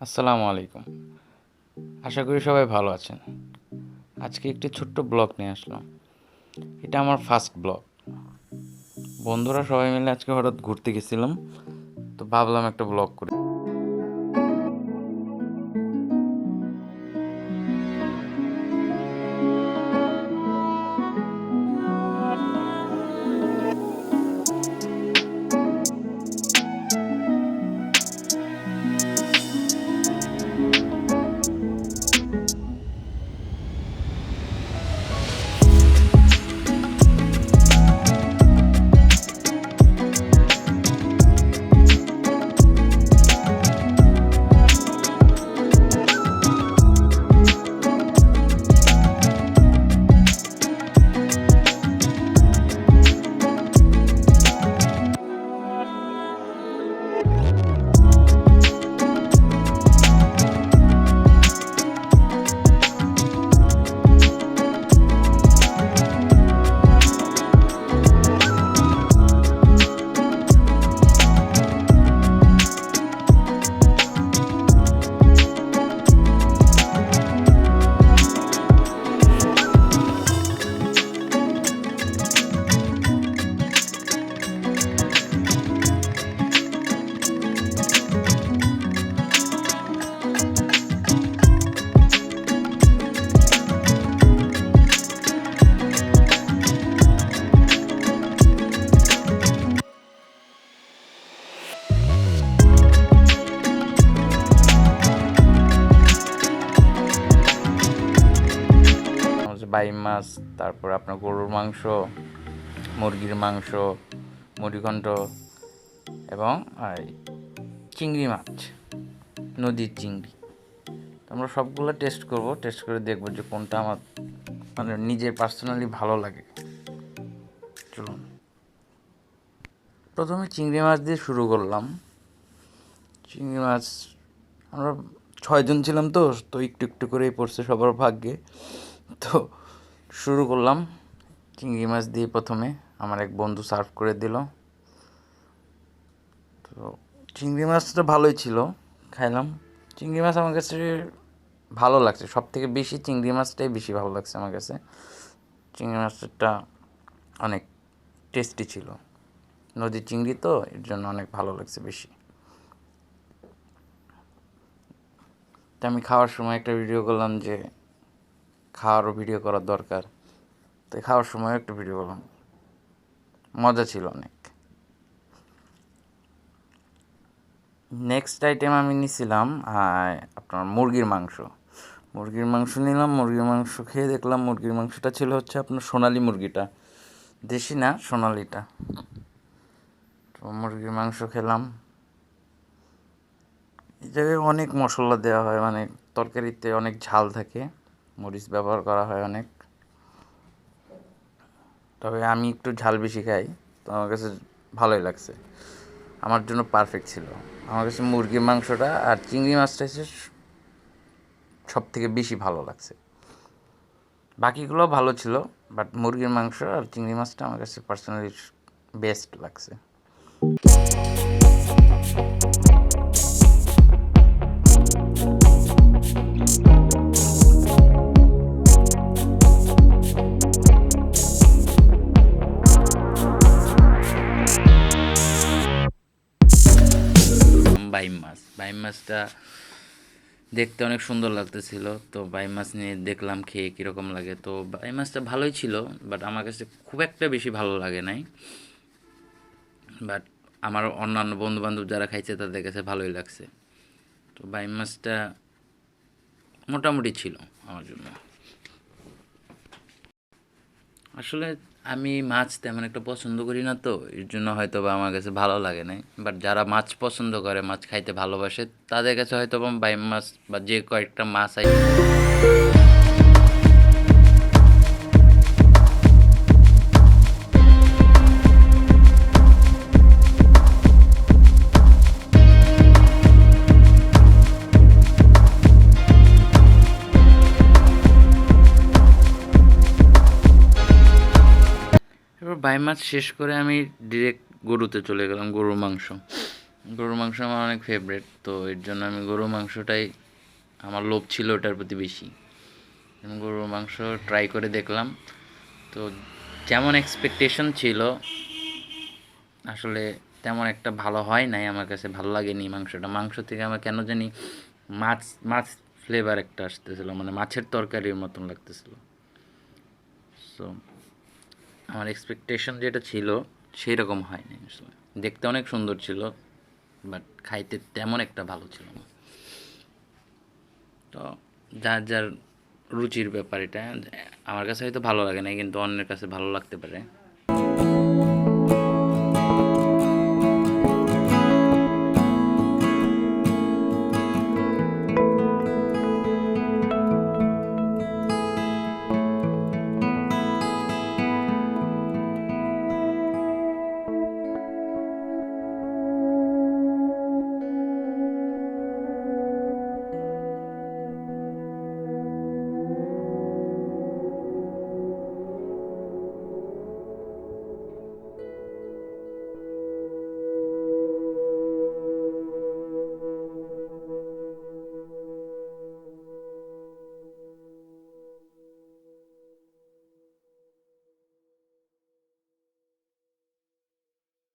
আসসালামু আলাইকুম। আশা করি সবাই ভালো আছেন। আজকে একটি ছোট্ট ব্লগ নিয়ে আসলাম। এটা আমার ফার্স্ট ব্লগ। বন্ধুরা সবাই মিলে আজকে হঠাৎ ঘুরতে গেছিলাম, তো ভাবলাম একটা ব্লগ করি। বাইম মাছ, তারপর আপনার গরুর মাংস, মুরগির মাংস, মুড়িঘণ্ট এবং চিংড়ি মাছ, নদীর চিংড়ি। আমরা সবগুলো টেস্ট করব টেস্ট করে দেখব যে কোনটা আমার মানে নিজের পার্সোনালি ভালো লাগে। চলুন। প্রথমে চিংড়ি মাছ দিয়ে শুরু করলাম। চিংড়ি মাছ, আমরা ছয়জন ছিলাম তো তো একটু একটু করেই পড়ছে সবার ভাগ্যে। তো শুরু করলাম। চিংড়ি মাছ দিয়ে প্রথমে আমার এক বন্ধু সার্ভ করে দিল। তো চিংড়ি মাছটা ভালোই ছিল, খাইলাম। চিংড়ি মাছ আমার কাছে ভালো লাগছে সব থেকে বেশি চিংড়ি মাছটাই বেশি ভালো লাগছে আমার কাছে। চিংড়ি মাছটা অনেক টেস্টি ছিল। নদীর চিংড়ি তো, এর জন্য অনেক ভালো লাগছে বেশি। তো আমি খাওয়ার সময় একটা ভিডিও করলাম যে খাওয়ারও ভিডিও করার দরকার। তো খাওয়ার সময় একটা ভিডিও করলাম। মজা ছিল অনেক। নেক্সট আইটেম আমি নিছিলাম আহ, আপনার মুরগির মাংস। মুরগির মাংস নিলাম মুরগির মাংস খেয়ে দেখলাম মুরগির মাংসটা ছিল হচ্ছে আপনার সোনালি মুরগিটা। দেশি না সোনালিটা। তো মুরগির মাংস খেলাম। এই জায়গায় অনেক মশলা দেওয়া হয় মানে তরকারিতে অনেক ঝাল থাকে। মরিচ ব্যবহার করা হয় অনেক। তবে আমি একটু ঝাল বেশি খাই, তো আমার কাছে ভালোই লাগছে। আমার জন্য পারফেক্ট ছিল। আমার কাছে মুরগির মাংসটা আর চিংড়ি মাছটা হচ্ছে সব থেকে বেশি ভালো লাগছে। বাকিগুলো ভালো ছিল বাট মুরগির মাংস আর চিংড়ি মাছটা আমার কাছে পার্সোনালি বেস্ট লাগছে। বাইম মাছটা দেখতে অনেক সুন্দর লাগতেছিল। তো বাইম মাছ নিয়ে দেখলাম খেয়ে কীরকম লাগে। তো বাইম মাছটা ভালোই ছিল বাট আমার কাছে খুব একটা বেশি ভালো লাগে নাই। বাট আমার অন্যান্য বন্ধু বান্ধব যারা খাইছে, তাদের কাছে ভালোই লাগছে। তো বাইম মাছটা মোটামুটি ছিল আমার জন্য। আসলে আমি মাছ তেমন একটা পছন্দ করি না তো, এর জন্য হয়তো বা আমার কাছে ভালো লাগে না বাট যারা মাছ পছন্দ করে, মাছ খাইতে ভালোবাসে, তাদের কাছে হয়তো বা বাই মাছ বা যে কয়েকটা মাছ আছে বাই মাছ শেষ করে আমি ডিরেক্ট গরুতে চলে গেলাম, গরুর মাংস। গরুর মাংস আমার অনেক ফেভারেট তো এর জন্য আমি গরুর মাংসটাই, আমার লোভ ছিল ওটার প্রতি বেশি। আমি গরুর মাংস ট্রাই করে দেখলাম, তো যেমন এক্সপেকটেশন ছিল, আসলে তেমন একটা ভালো হয় নাই, আমার কাছে ভালো লাগেনি মাংসটা। মাংস থেকে আমার কেন জানি মাছ মাছ ফ্লেভার একটা আসতেছিলো মানে মাছের তরকারির মতন লাগতেছিল। সো আমার এক্সপেকটেশন যেটা ছিল সেই রকম হয়নি আসলে। দেখতে অনেক সুন্দর ছিল বাট খাইতে তেমন একটা ভালো ছিল না। তো যার যার রুচির ব্যাপার এটা, আমার কাছে হয়তো ভালো লাগে না কিন্তু অন্যের কাছে ভালো লাগতে পারে।